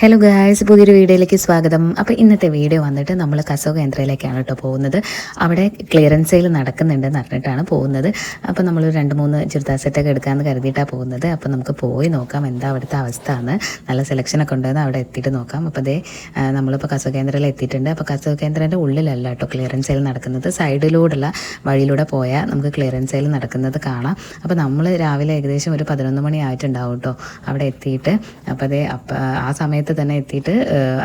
Hello guys പുതിയൊരു വീഡിയോയിലേക്ക് സ്വാഗതം. അപ്പോൾ ഇന്നത്തെ വീഡിയോ വന്നിട്ട് നമ്മൾ കസോ കേന്ദ്രയിലേക്കാണ് കേട്ടോ പോകുന്നത്. അവിടെ ക്ലിയറൻസ് സെയിൽ നടക്കുന്നുണ്ടെന്ന് പറഞ്ഞിട്ടാണ് പോകുന്നത്. അപ്പോൾ നമ്മൾ രണ്ട് മൂന്ന് ചുരിദാർ സെറ്റൊക്കെ എടുക്കാമെന്ന് കരുതിയിട്ടാണ് പോകുന്നത്. അപ്പോൾ നമുക്ക് പോയി നോക്കാം എന്താ അവിടുത്തെ അവസ്ഥ എന്ന് നല്ല സെലക്ഷനൊക്കെ ഉണ്ടെന്ന് അവിടെ എത്തിയിട്ട് നോക്കാം. അപ്പോൾ അതേ നമ്മളിപ്പോൾ കസവ കേന്ദ്രയിൽ എത്തിയിട്ടുണ്ട്. അപ്പോൾ കസവ കേന്ദ്രന്റെ ഉള്ളിലല്ല കേട്ടോ ക്ലിയറൻസ് സെയിൽ നടക്കുന്നത്. സൈഡിലൂടെയുള്ള വഴിയിലൂടെ പോയാൽ നമുക്ക് ക്ലിയറൻസ് സെയിൽ നടക്കുന്നത് കാണാം. അപ്പോൾ നമ്മൾ രാവിലെ ഏകദേശം ഒരു പതിനൊന്ന് മണി ആയിട്ടുണ്ടാവും കേട്ടോ അവിടെ എത്തിയിട്ട്. അപ്പോൾ അതേ ആ സമയത്ത് തന്നെ എത്തിയിട്ട്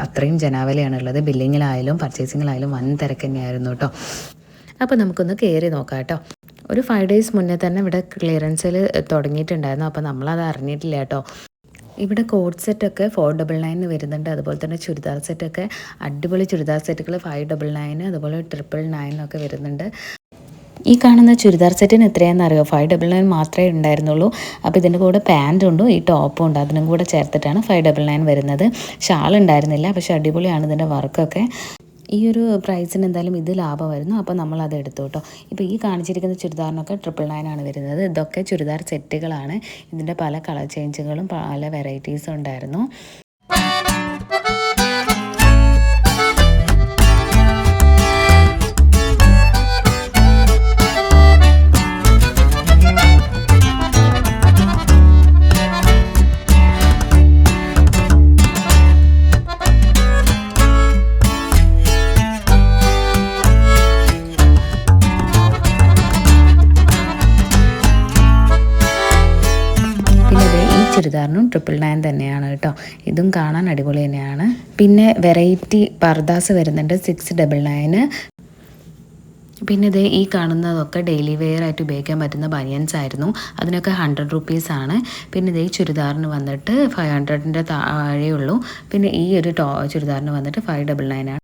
അത്രയും ജനാവലിയാണ് ഉള്ളത് ബില്ലിങ്ങിലായാലും പർച്ചേസിങ്ങിലായാലും വൻ തിരക്ക് തന്നെയായിരുന്നു കേട്ടോ അപ്പോൾ നമുക്കൊന്ന് കയറി നോക്കാം കേട്ടോ ഒരു ഫൈവ് ഡേയ്സ് മുന്നേ തന്നെ ഇവിടെ ക്ലിയറൻസിൽ തുടങ്ങിയിട്ടുണ്ടായിരുന്നു. അപ്പോൾ നമ്മളത് അറിഞ്ഞിട്ടില്ല കേട്ടോ ഇവിടെ കോഡ് സെറ്റൊക്കെ ഫോർ ഡബിൾ നയൻ വരുന്നുണ്ട്. അതുപോലെ തന്നെ ചുരിദാർ സെറ്റൊക്കെ അടിപൊളി ചുരിദാർ സെറ്റുകൾ ഫൈവ് ഡബിൾ നയൻ അതുപോലെ ട്രിപ്പിൾ നയനൊക്കെ വരുന്നുണ്ട്. ഈ കാണുന്ന ചുരിദാർ സെറ്റിന് എത്രയാണെന്ന് അറിയോ ഫൈവ് ഡബിൾ നയൻ മാത്രമേ ഉണ്ടായിരുന്നുള്ളൂ. അപ്പോൾ ഇതിന്റെ കൂടെ പാന്റും ഉണ്ട്? ഈ ടോപ്പും ഉണ്ട്? അതിനും കൂടെ ചേർത്തിട്ടാണ് ഫൈവ് ഡബിൾ നയൻ വരുന്നത്. ഷാൾ ഉണ്ടായിരുന്നില്ല പക്ഷേ അടിപൊളിയാണ് ഇതിന്റെ വർക്കൊക്കെ ഈ ഒരു പ്രൈസിന് എന്തായാലും ഇത് ലാഭമായിരുന്നു. അപ്പോൾ നമ്മൾ അത് എടുത്തു കേട്ടോ. ഇപ്പോൾ ഈ കാണിച്ചിരിക്കുന്ന ചുരിദാറിനൊക്കെ ട്രിപ്പിൾ നയൻ ആണ് വരുന്നത്. ഇതൊക്കെ ചുരിദാർ സെറ്റുകളാണ്. ഇതിന്റെ പല കളർ ചേഞ്ചുകളും പല വെറൈറ്റീസും ഉണ്ടായിരുന്നു. ചുരിദാറിനും ട്രിപ്പിൾ നയൻ തന്നെയാണ് കേട്ടോ. ഇതും കാണാൻ അടിപൊളി തന്നെയാണ്. പിന്നെ വെറൈറ്റി പർദാസ് വരുന്നുണ്ട് സിക്സ് ഡബിൾ നയന് പിന്നെ ഇത് ഈ കാണുന്നതൊക്കെ ഡെയിലി വെയർ ആയിട്ട് ഉപയോഗിക്കാൻ പറ്റുന്ന ബനിയൻസ് ആയിരുന്നു. അതിനൊക്കെ ഹൺഡ്രഡ് റുപ്പീസ് ആണ്. പിന്നെ ഇത് ഈ ചുരിദാറിന് വന്നിട്ട് ഫൈവ് ഹൺഡ്രഡിന്റെ താഴെയുള്ളൂ പിന്നെ ഈ ഒരു ടോ ചുരിദാറിന് വന്നിട്ട് ഫൈവ് ഡബിൾ നയൻ ആണ്.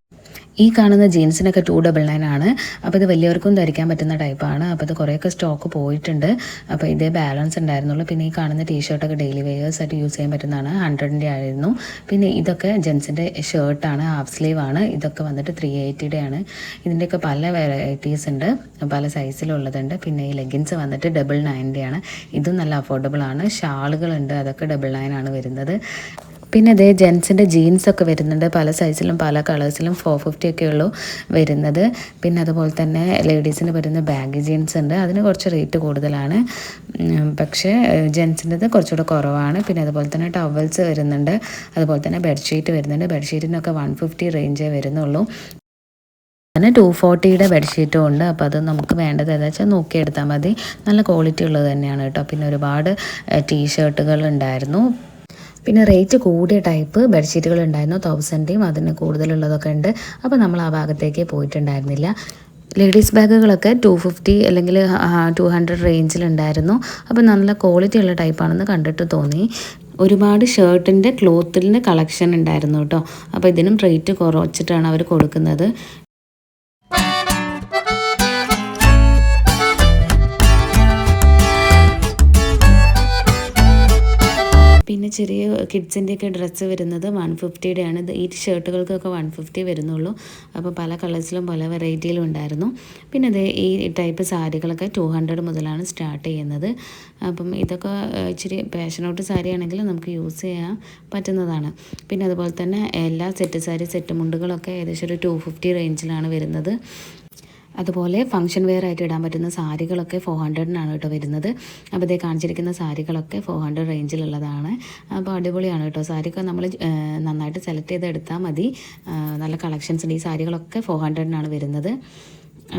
ഈ കാണുന്ന ജീൻസിനൊക്കെ ടു ഡബിൾ നയൻ ആണ്. അപ്പോൾ ഇത് വലിയവർക്കും ധരിക്കാൻ പറ്റുന്ന ടൈപ്പാണ് അപ്പോൾ ഇത് കുറേയൊക്കെ സ്റ്റോക്ക് പോയിട്ടുണ്ട്. അപ്പോൾ ഇതേ ബാലൻസ് ഉണ്ടായിരുന്നുള്ളൂ. പിന്നെ ഈ കാണുന്ന ടീഷർട്ടൊക്കെ ഡെയിലി വെയേഴ്സ് ആയിട്ട് യൂസ് ചെയ്യാൻ പറ്റുന്നതാണ്. ഹൺഡ്രഡിന്റെ ആയിരുന്നു. പിന്നെ ഇതൊക്കെ ജെൻസിന്റെ ഷർട്ടാണ് ഹാഫ് സ്ലീവ് ആണ്. ഇതൊക്കെ വന്നിട്ട് ത്രീ എയ്റ്റിയുടെ ആണ്. ഇതിന്റെയൊക്കെ പല വെറൈറ്റീസ് ഉണ്ട്. പല സൈസിലുള്ളതുണ്ട് പിന്നെ ഈ ലെഗിൻസ് വന്നിട്ട് ഡബിൾ നയന്റെ ആണ്. ഇതും നല്ല അഫോർഡബിൾ ആണ്. ഷാളുകളുണ്ട്. അതൊക്കെ ഡബിൾ നയൻ ആണ് വരുന്നത്. പിന്നെ ഇതേ ജെൻസിന്റെ ജീൻസൊക്കെ വരുന്നുണ്ട്. പല സൈസിലും പല കളേഴ്സിലും ഫോർ ഫിഫ്റ്റി ഒക്കെ ഉള്ളൂ വരുന്നത്. പിന്നെ അതുപോലെ തന്നെ ലേഡീസിന് വരുന്ന ബാഗ് ജീൻസ് ഉണ്ട് അതിന് കുറച്ച് റേറ്റ് കൂടുതലാണ്. പക്ഷേ ജെൻസിന്റെത് കുറച്ചുകൂടെ കുറവാണ്. പിന്നെ അതുപോലെ തന്നെ ടവൽസ് വരുന്നുണ്ട്. അതുപോലെ തന്നെ ബെഡ്ഷീറ്റ് വരുന്നുണ്ട്. ബെഡ്ഷീറ്റിനൊക്കെ വൺ ഫിഫ്റ്റി റേഞ്ചേ വരുന്നുള്ളൂ. പിന്നെ ടു ഫോർട്ടിയുടെ ബെഡ്ഷീറ്റും ഉണ്ട്. അപ്പോൾ അത് നമുക്ക് വേണ്ടത് ഏതാ വെച്ചാൽ നോക്കിയെടുത്താൽ മതി. നല്ല ക്വാളിറ്റി ഉള്ളത് തന്നെയാണ് കേട്ടോ. പിന്നെ ഒരുപാട് ടീഷർട്ടുകൾ ഉണ്ടായിരുന്നു. പിന്നെ റേറ്റ് കൂടിയ ടൈപ്പ് ബെഡ്ഷീറ്റുകൾ ഉണ്ടായിരുന്നു. തൗസൻഡേയും അതിന് കൂടുതലുള്ളതൊക്കെ ഉണ്ട്. അപ്പോൾ നമ്മൾ ആ ഭാഗത്തേക്ക് പോയിട്ടുണ്ടായിരുന്നില്ല. ലേഡീസ് ബാഗുകളൊക്കെ ടു ഫിഫ്റ്റി അല്ലെങ്കിൽ ടു ഹൺഡ്രഡ് റേഞ്ചിലുണ്ടായിരുന്നു അപ്പോൾ നല്ല ക്വാളിറ്റി ഉള്ള ടൈപ്പാണെന്ന് കണ്ടിട്ട് തോന്നി. ഒരുപാട് ഷർട്ടിന്റെ ക്ലോത്തിന്റെ കളക്ഷൻ ഉണ്ടായിരുന്നു കേട്ടോ. അപ്പോൾ ഇതിനും റേറ്റ് കുറച്ചിട്ടാണ് അവർ കൊടുക്കുന്നത്. പിന്നെ ചെറിയ കിഡ്സിന്റെയൊക്കെ ഡ്രസ്സ് വരുന്നത് വൺ ഫിഫ്റ്റിയുടെ ആണ് ഈ ഷർട്ടുകൾക്കൊക്കെ വൺ ഫിഫ്റ്റി വരുന്നുള്ളൂ. അപ്പോൾ പല കളേഴ്സിലും പല വെറൈറ്റിയിലും ഉണ്ടായിരുന്നു. പിന്നെ അത് ഈ ടൈപ്പ് സാരികളൊക്കെ ടു ഹൺഡ്രഡ് മുതലാണ് സ്റ്റാർട്ട് ചെയ്യുന്നത്. അപ്പം ഇതൊക്കെ ഇച്ചിരി പാഷൻ ഔട്ട് സാരി ആണെങ്കിൽ നമുക്ക് യൂസ് ചെയ്യാൻ പറ്റുന്നതാണ്. പിന്നെ അതുപോലെ തന്നെ എല്ലാ സെറ്റ് സാരി സെറ്റ് മുണ്ടുകളൊക്കെ ഏകദേശം ഒരു ടു ഫിഫ്റ്റി റേഞ്ചിലാണ് വരുന്നത്. അതുപോലെ ഫംഗ്ഷൻ വെയർ ആയിട്ട് ഇടാൻ പറ്റുന്ന സാരികളൊക്കെ ഫോർ ഹൺഡ്രഡിനാണ് കേട്ടോ വരുന്നത്. അപ്പോൾ ഇതേ കാണിച്ചിരിക്കുന്ന സാരികളൊക്കെ ഫോർ ഹൺഡ്രഡ് റേഞ്ചിലുള്ളതാണ് അപ്പോൾ അടിപൊളിയാണ് കേട്ടോ. സാരിയൊക്കെ നമ്മൾ നന്നായിട്ട് സെലക്ട് ചെയ്ത് എടുത്താൽ മതി. നല്ല കളക്ഷൻസ് ഈ സാരികളൊക്കെ ഫോർ ഹൺഡ്രഡിനാണ് വരുന്നത്.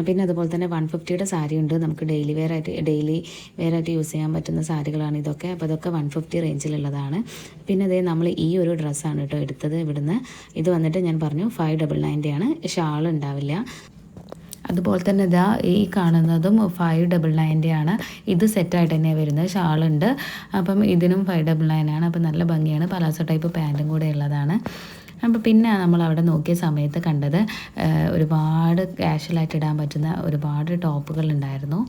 പിന്നെ അതുപോലെ തന്നെ വൺ ഫിഫ്റ്റിയുടെ സാരി ഉണ്ട്. നമുക്ക് ഡെയിലി വെയർ ആയിട്ട് ഡെയിലി വെയർ ആയിട്ട് യൂസ് ചെയ്യാൻ പറ്റുന്ന സാരികളാണ് ഇതൊക്കെ. അപ്പോൾ ഇതൊക്കെ വൺ ഫിഫ്റ്റി റേഞ്ചിലുള്ളതാണ് പിന്നെ അതേ നമ്മൾ ഈ ഒരു ഡ്രസ്സാണ് കേട്ടോ എടുത്തത് ഇവിടുന്ന്. ഇത് വന്നിട്ട് ഞാൻ പറഞ്ഞു ഫൈവ് ഡബിൾ നയന്റെ ആണ്. ഷാൾ ഉണ്ടാവില്ല. അതുപോലെ തന്നെ ഇതാ ഈ കാണുന്നതും ഫൈവ് ഡബിൾ നയന്റെ ആണ്. ഇത് സെറ്റായിട്ട് തന്നെയാണ് വരുന്നത്. ഷാളുണ്ട് അപ്പം ഇതിനും ഫൈവ് ഡബിൾ നയൻ ആണ്. അപ്പം നല്ല ഭംഗിയാണ്. പലാസോ ടൈപ്പ് പാന്റും കൂടെ ഉള്ളതാണ്. അപ്പോൾ പിന്നെ നമ്മൾ അവിടെ നോക്കിയ സമയത്ത് കണ്ടത് ഒരുപാട് കാഷ്വലായിട്ട് ഇടാൻ പറ്റുന്ന ഒരുപാട് ടോപ്പുകൾ ഉണ്ടായിരുന്നു.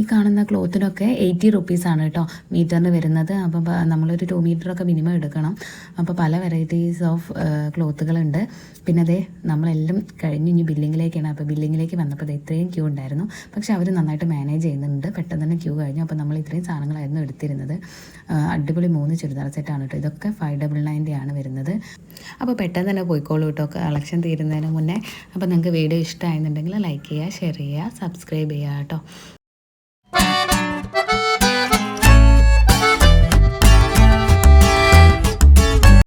ഈ കാണുന്ന ക്ലോത്തിനൊക്കെ എയ്റ്റി റുപ്പീസാണ് കേട്ടോ മീറ്ററിന് വരുന്നത്. അപ്പം നമ്മളൊരു ടു മീറ്ററൊക്കെ മിനിമം എടുക്കണം. അപ്പോൾ പല വെറൈറ്റീസ് ഓഫ് ക്ലോത്തുകളുണ്ട്. പിന്നെ അതേ നമ്മളെല്ലാം കഴിഞ്ഞ് ഇനി ബില്ലിങ്ങിലേക്കാണ്. അപ്പോൾ ബില്ലിങ്ങിലേക്ക് വന്നപ്പോൾ അത് ഇത്രയും ക്യൂ ഉണ്ടായിരുന്നു. പക്ഷേ അവർ നന്നായിട്ട് മാനേജ് ചെയ്യുന്നുണ്ട്. പെട്ടെന്ന് തന്നെ ക്യൂ കഴിഞ്ഞു. അപ്പോൾ നമ്മൾ ഇത്രയും സാധനങ്ങളായിരുന്നു എടുത്തിരുന്നത്. അടിപൊളി മൂന്ന് ചുരിദാർ സെറ്റാണ് കേട്ടോ. ഇതൊക്കെ ഫൈവ് ഡബിൾ നയന്റെ ആണ് വരുന്നത്. അപ്പോൾ പെട്ടെന്ന് തന്നെ പോയിക്കോളൂ കേട്ടോ. കളക്ഷൻ തീരുന്നതിന് മുന്നേ. അപ്പോൾ നിങ്ങൾക്ക് വീഡിയോ ഇഷ്ടമായിരുന്നുണ്ടെങ്കിൽ ലൈക്ക് ചെയ്യുക ഷെയർ ചെയ്യുക സബ്സ്ക്രൈബ് ചെയ്യുക കേട്ടോ.